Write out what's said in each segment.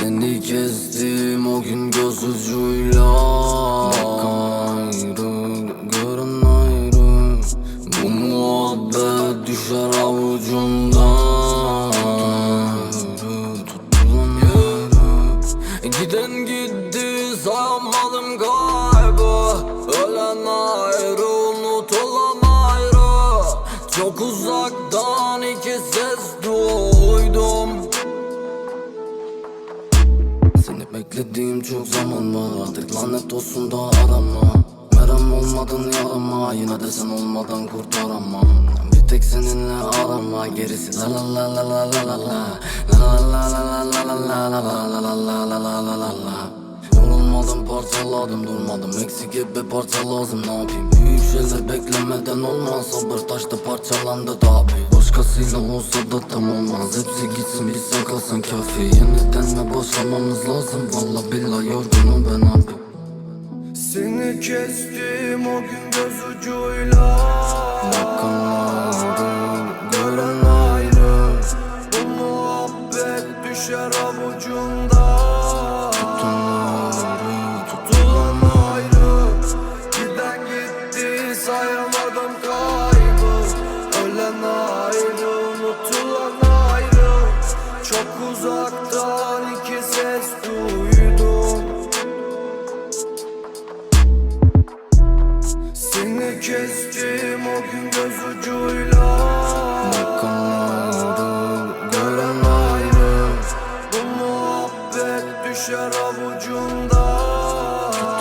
Seni kestim o gün göz ucuyla. Bakan ayrı, Bu muhabbet düşer avucumdan. Tutulan Giden gitti sayamadım kaybı Ölen ayrı, unutulan ayrı. Çok uzaktan iki ses duydum seni beklediğim çok zaman var Artık lanet olsun da arama Merhem olmadın yarama Yine de sen olmadan kurtaramam Bir tek seninle arama Gerisi la la la la la la la la La la la la la la la la la la la la la Yorulmadım parçaladım durmadım. Eksik bir parça lazım ne yapayım? Büyük şeyler beklemeden olmaz. Sabır taşta parçalandı tabi Başkasıyla olsa da tam olmaz. Hepsi gitsin biz sen kalsan kafi. Yeniden mi başlamamız lazım. Valla billahi yorgunum ben abi. Seni kestim o gün göz ucuyla. Bakan ayrı, gören ayrı. Bu muhabbet düşer avucunda uzaktan iki ses duydum. Seni kestim o gün göz ucuyla. Bakan ayrı, gören ayrı Bu muhabbet düşer avucunda.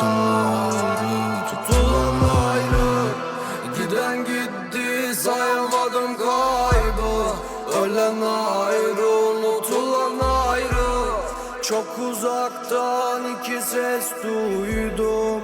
Ayrı Tutulan ayrı Giden gitti sayamadım kaybı. Ölen ayrı Çok uzaktan iki ses duydum